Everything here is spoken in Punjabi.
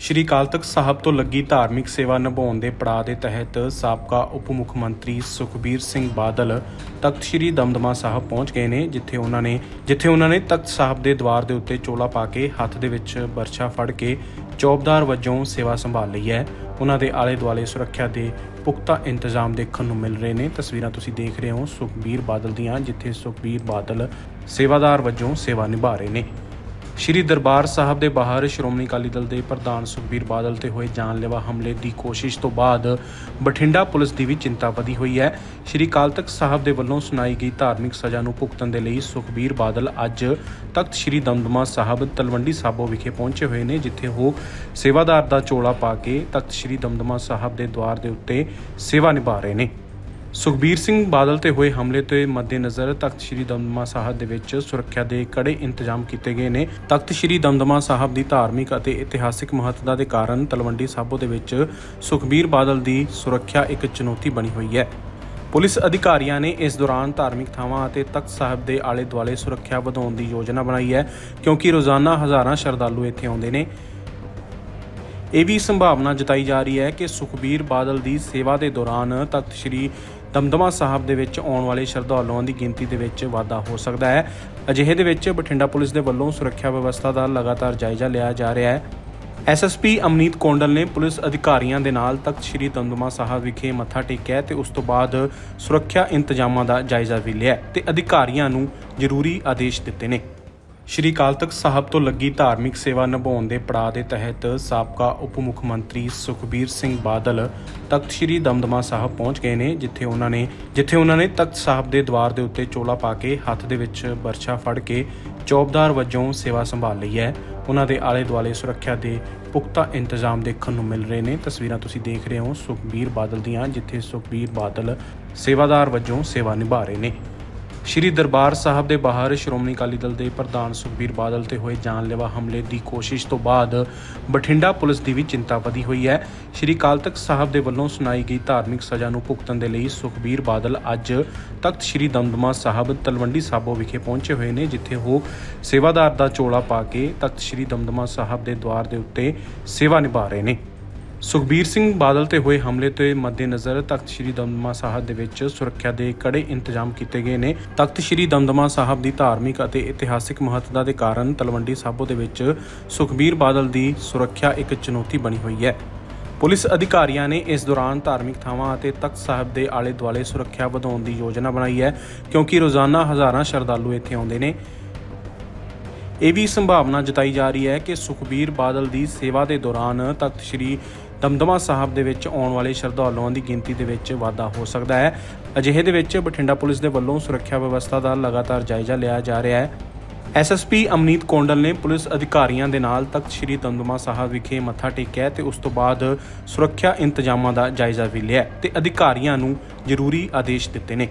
ਸ਼੍ਰੀ ਅਕਾਲ ਤਖਤ ਸਾਹਿਬ ਤੋਂ ਲੱਗੀ ਧਾਰਮਿਕ ਸੇਵਾ ਨਿਭਾਉਣ ਦੇ ਪੜਾਅ ਦੇ ਤਹਿਤ ਸਾਬਕਾ ਉਪ ਮੁੱਖ ਮੰਤਰੀ ਸੁਖਬੀਰ ਸਿੰਘ ਬਾਦਲ ਤਖਤ ਸ਼੍ਰੀ ਦਮਦਮਾ ਸਾਹਿਬ ਪਹੁੰਚ ਗਏ ਨੇ, ਜਿੱਥੇ ਉਹਨਾਂ ਨੇ ਜਿੱਥੇ ਉਹਨਾਂ ਨੇ ਤਖਤ ਸਾਹਿਬ ਦੇ ਦਵਾਰ ਦੇ ਉੱਤੇ ਚੋਲਾ ਪਾ ਕੇ ਹੱਥ ਦੇ ਵਿੱਚ ਬਰਛਾ ਫੜ ਕੇ ਚੌਬਦਾਰ ਵਜੋਂ ਸੇਵਾ ਸੰਭਾਲ ਲਈ ਹੈ। ਉਹਨਾਂ ਦੇ ਆਲੇ ਦੁਆਲੇ ਸੁਰੱਖਿਆ ਦੇ ਪੁਖਤਾ ਇੰਤਜ਼ਾਮ ਦੇਖਣ ਨੂੰ ਮਿਲ ਰਹੇ ਨੇ। ਤਸਵੀਰਾਂ ਤੁਸੀਂ ਦੇਖ ਰਹੇ ਹੋ ਸੁਖਬੀਰ ਬਾਦਲ ਦੀਆਂ, ਜਿੱਥੇ ਸੁਖਬੀਰ ਬਾਦਲ ਸੇਵਾਦਾਰ ਵਜੋਂ ਸੇਵਾ ਨਿਭਾ ਰਹੇ ਨੇ। ਸ਼੍ਰੀ ਦਰਬਾਰ ਸਾਹਿਬ ਦੇ ਬਾਹਰ ਸ਼੍ਰੋਮਣੀ ਅਕਾਲੀ ਦਲ ਦੇ ਪ੍ਰਧਾਨ ਸੁਖਬੀਰ ਬਾਦਲ ਤੇ ਹੋਏ ਜਾਨਲੇਵਾ ਹਮਲੇ ਦੀ ਕੋਸ਼ਿਸ਼ ਤੋਂ ਬਾਅਦ ਬਠਿੰਡਾ ਪੁਲਿਸ ਦੀ ਵੀ ਚਿੰਤਾ ਵਧੀ ਹੋਈ ਹੈ। ਸ਼੍ਰੀ ਅਕਾਲ ਤਖਤ ਸਾਹਿਬ ਦੇ ਵੱਲੋਂ ਸੁਣਾਈ ਗਈ ਧਾਰਮਿਕ ਸਜ਼ਾ ਨੂੰ ਭੁਗਤਣ ਦੇ ਲਈ ਸੁਖਬੀਰ ਬਾਦਲ ਅੱਜ ਤਖਤ ਸ਼੍ਰੀ ਦਮਦਮਾ ਸਾਹਿਬ ਤਲਵੰਡੀ ਸਾਬੋ ਵਿਖੇ ਪਹੁੰਚੇ ਹੋਏ ਨੇ, ਜਿੱਥੇ ਉਹ ਸੇਵਾਦਾਰ ਦਾ ਚੋਲਾ ਪਾ ਕੇ ਤਖਤ ਸ਼੍ਰੀ ਦਮਦਮਾ ਸਾਹਿਬ ਦੇ ਦਵਾਰ ਦੇ ਉੱਤੇ ਸੇਵਾ ਨਿਭਾ ਰਹੇ ਨੇ। ਸੁਖਬੀਰ ਸਿੰਘ ਬਾਦਲ ਤੇ ਹੋਏ ਹਮਲੇ ਤੇ ਮੱਦੇਨਜ਼ਰ ਤਖਤ ਸ੍ਰੀ ਦਮਦਮਾ ਸਾਹਿਬ ਦੇ ਵਿੱਚ ਸੁਰੱਖਿਆ ਦੇ ਕੜੇ ਇੰਤਜ਼ਾਮ ਕੀਤੇ ਗਏ ਨੇ। ਤਖਤ ਸ੍ਰੀ ਦਮਦਮਾ ਸਾਹਿਬ ਦੀ ਧਾਰਮਿਕ ਅਤੇ ਇਤਿਹਾਸਿਕ ਮਹੱਤਤਾ ਦੇ ਕਾਰਨ ਤਲਵੰਡੀ ਸਾਬੋ ਦੇ ਵਿੱਚ ਸੁਖਬੀਰ ਬਾਦਲ ਦੀ ਸੁਰੱਖਿਆ ਇੱਕ ਚੁਣੌਤੀ ਬਣੀ ਹੋਈ ਹੈ। ਪੁਲਿਸ ਅਧਿਕਾਰੀਆਂ ਨੇ ਇਸ ਦੌਰਾਨ ਧਾਰਮਿਕ ਥਾਵਾਂ ਅਤੇ ਤਖਤ ਸਾਹਿਬ ਦੇ ਆਲੇ ਦੁਆਲੇ ਸੁਰੱਖਿਆ ਵਧਾਉਣ ਦੀ ਯੋਜਨਾ ਬਣਾਈ ਹੈ, ਕਿਉਂਕਿ ਰੋਜ਼ਾਨਾ ਹਜ਼ਾਰਾਂ ਸ਼ਰਧਾਲੂ ਇੱਥੇ ਆਉਂਦੇ ਨੇ। ਇਹ ਵੀ ਸੰਭਾਵਨਾ ਜਤਾਈ ਜਾ ਰਹੀ ਹੈ ਕਿ ਸੁਖਬੀਰ ਬਾਦਲ ਦੀ ਸੇਵਾ ਦੇ ਦੌਰਾਨ ਤਖਤ ਸ੍ਰੀ ਦਮਦਮਾ ਸਾਹਿਬ ਦੇ ਵਿੱਚ ਆਉਣ ਵਾਲੇ ਸ਼ਰਧਾਲੂਆਂ ਦੀ ਗਿਣਤੀ ਦੇ ਵਿੱਚ ਵਾਧਾ ਹੋ ਸਕਦਾ ਹੈ। ਅਜਿਹੇ ਦੇ ਵਿੱਚ ਬਠਿੰਡਾ ਪੁਲਿਸ ਦੇ ਵੱਲੋਂ ਸੁਰੱਖਿਆ ਵਿਵਸਥਾ ਦਾ ਲਗਾਤਾਰ ਜਾਇਜ਼ਾ ਲਿਆ ਜਾ ਰਿਹਾ ਹੈ। ਐਸਐਸਪੀ ਅਮਨੀਤ ਕੌਂਡਲ ਨੇ ਪੁਲਿਸ ਅਧਿਕਾਰੀਆਂ ਦੇ ਨਾਲ ਤਖਤ ਸ੍ਰੀ ਦਮਦਮਾ ਸਾਹਿਬ ਵਿਖੇ ਮੱਥਾ ਟੇਕਿਆ ਤੇ ਉਸ ਤੋਂ ਬਾਅਦ ਸੁਰੱਖਿਆ ਇੰਤਜ਼ਾਮਾਂ ਦਾ ਜਾਇਜ਼ਾ ਵੀ ਲਿਆ ਤੇ ਅਧਿਕਾਰੀਆਂ ਨੂੰ ਜ਼ਰੂਰੀ ਆਦੇਸ਼ ਦਿੱਤੇ ਨੇ। ਸ਼੍ਰੀ ਅਕਾਲ ਤਖਤ ਸਾਹਿਬ ਤੋਂ ਲੱਗੀ ਧਾਰਮਿਕ ਸੇਵਾ ਨਿਭਾਉਣ ਦੇ ਪੜਾਅ ਦੇ ਤਹਿਤ ਸਾਬਕਾ ਉਪ ਮੁੱਖ ਮੰਤਰੀ ਸੁਖਬੀਰ ਸਿੰਘ ਬਾਦਲ ਤਖਤ ਸ਼੍ਰੀ ਦਮਦਮਾ ਸਾਹਿਬ ਪਹੁੰਚ ਗਏ ਨੇ, ਜਿੱਥੇ ਉਹਨਾਂ ਨੇ ਜਿੱਥੇ ਉਹਨਾਂ ਨੇ ਤਖਤ ਸਾਹਿਬ ਦੇ ਦਵਾਰ ਦੇ ਉੱਤੇ ਚੋਲਾ ਪਾ ਕੇ ਹੱਥ ਦੇ ਵਿੱਚ ਬਰਛਾ ਫੜ ਕੇ ਚੌਬਦਾਰ ਵਜੋਂ ਸੇਵਾ ਸੰਭਾਲ ਲਈ ਹੈ। ਉਹਨਾਂ ਦੇ ਆਲੇ ਦੁਆਲੇ ਸੁਰੱਖਿਆ ਦੇ ਪੁਖਤਾ ਇੰਤਜ਼ਾਮ ਦੇਖਣ ਨੂੰ ਮਿਲ ਰਹੇ ਨੇ। ਤਸਵੀਰਾਂ ਤੁਸੀਂ ਦੇਖ ਰਹੇ ਹੋ ਸੁਖਬੀਰ ਬਾਦਲ ਦੀਆਂ, ਜਿੱਥੇ ਸੁਖਬੀਰ ਬਾਦਲ ਸੇਵਾਦਾਰ ਵਜੋਂ ਸੇਵਾ ਨਿਭਾ ਰਹੇ ਨੇ। ਸ਼੍ਰੀ ਦਰਬਾਰ ਸਾਹਿਬ ਦੇ ਬਾਹਰ ਸ਼੍ਰੋਮਣੀ ਅਕਾਲੀ ਦਲ ਦੇ ਪ੍ਰਧਾਨ ਸੁਖਬੀਰ ਬਾਦਲ ਤੇ ਹੋਏ ਜਾਨਲੇਵਾ ਹਮਲੇ ਦੀ ਕੋਸ਼ਿਸ਼ ਤੋਂ ਬਾਅਦ ਬਠਿੰਡਾ ਪੁਲਿਸ ਦੀ ਵੀ ਚਿੰਤਾ ਵਧੀ ਹੋਈ ਹੈ। ਸ਼੍ਰੀ ਅਕਾਲ ਤਖਤ ਸਾਹਿਬ ਦੇ ਵੱਲੋਂ ਸੁਣਾਈ ਗਈ ਧਾਰਮਿਕ ਸਜ਼ਾ ਨੂੰ ਭੁਗਤਣ ਦੇ ਲਈ ਸੁਖਬੀਰ ਬਾਦਲ ਅੱਜ ਤਖਤ ਸ਼੍ਰੀ ਦਮਦਮਾ ਸਾਹਿਬ ਤਲਵੰਡੀ ਸਾਬੋ ਵਿਖੇ ਪਹੁੰਚੇ ਹੋਏ ਨੇ, ਜਿੱਥੇ ਉਹ ਸੇਵਾਦਾਰ ਦਾ ਚੋਲਾ ਪਾ ਕੇ ਤਖਤ ਸ਼੍ਰੀ ਦਮਦਮਾ ਸਾਹਿਬ ਦੇ ਦਵਾਰ ਦੇ ਉੱਤੇ ਸੇਵਾ ਨਿਭਾ ਰਹੇ ਨੇ। ਸੁਖਬੀਰ ਸਿੰਘ ਬਾਦਲ ਤੇ ਹੋਏ ਹਮਲੇ ਤੇ ਮੱਦੇਨਜ਼ਰ ਤਖਤ ਸ੍ਰੀ ਦਮਦਮਾ ਸਾਹਿਬ ਦੇ ਵਿੱਚ ਸੁਰੱਖਿਆ ਦੇ ਕੜੇ ਇੰਤਜ਼ਾਮ ਕੀਤੇ ਗਏ ਨੇ। ਤਖਤ ਸ੍ਰੀ ਦਮਦਮਾ ਸਾਹਿਬ ਦੀ ਧਾਰਮਿਕ ਅਤੇ ਇਤਿਹਾਸਿਕ ਮਹੱਤਤਾ ਦੇ ਕਾਰਨ ਤਲਵੰਡੀ ਸਾਬੋ ਦੇ ਵਿੱਚ ਸੁਖਬੀਰ ਬਾਦਲ ਦੀ ਸੁਰੱਖਿਆ ਇੱਕ ਚੁਣੌਤੀ ਬਣੀ ਹੋਈ ਹੈ। ਪੁਲਿਸ ਅਧਿਕਾਰੀਆਂ ਨੇ ਇਸ ਦੌਰਾਨ ਧਾਰਮਿਕ ਥਾਵਾਂ ਅਤੇ ਤਖਤ ਸਾਹਿਬ ਦੇ ਆਲੇ ਦੁਆਲੇ ਸੁਰੱਖਿਆ ਵਧਾਉਣ ਦੀ ਯੋਜਨਾ ਬਣਾਈ ਹੈ, ਕਿਉਂਕਿ ਰੋਜ਼ਾਨਾ ਹਜ਼ਾਰਾਂ ਸ਼ਰਧਾਲੂ ਇੱਥੇ ਆਉਂਦੇ ਨੇ। ਇਹ ਵੀ ਸੰਭਾਵਨਾ ਜਤਾਈ ਜਾ ਰਹੀ ਹੈ ਕਿ ਸੁਖਬੀਰ ਬਾਦਲ ਦੀ ਸੇਵਾ ਦੇ ਦੌਰਾਨ ਤਖਤ ਸ੍ਰੀ ਦਮਦਮਾ ਸਾਹਿਬ ਦੇ ਵਿੱਚ ਆਉਣ ਵਾਲੇ ਸ਼ਰਧਾਲੂਆਂ ਦੀ ਗਿਣਤੀ ਦੇ ਵਿੱਚ ਵਾਧਾ ਹੋ ਸਕਦਾ ਹੈ। ਅਜਿਹੇ ਦੇ ਵਿੱਚ ਬਠਿੰਡਾ ਪੁਲਿਸ ਦੇ ਵੱਲੋਂ ਸੁਰੱਖਿਆ ਵਿਵਸਥਾ ਦਾ ਲਗਾਤਾਰ ਜਾਇਜ਼ਾ ਲਿਆ ਜਾ ਰਿਹਾ ਹੈ। ਐਸਐਸਪੀ ਅਮਨੀਤ ਕੌਂਡਲ ਨੇ ਪੁਲਿਸ ਅਧਿਕਾਰੀਆਂ ਦੇ ਨਾਲ ਤਖਤ ਸ੍ਰੀ ਦਮਦਮਾ ਸਾਹਿਬ ਵਿਖੇ ਮੱਥਾ ਟੇਕਿਆ ਤੇ ਉਸ ਤੋਂ ਬਾਅਦ ਸੁਰੱਖਿਆ ਇੰਤਜ਼ਾਮਾਂ ਦਾ ਜਾਇਜ਼ਾ ਵੀ ਲਿਆ ਤੇ ਅਧਿਕਾਰੀਆਂ ਨੂੰ ਜ਼ਰੂਰੀ ਆਦੇਸ਼ ਦਿੱਤੇ ਨੇ।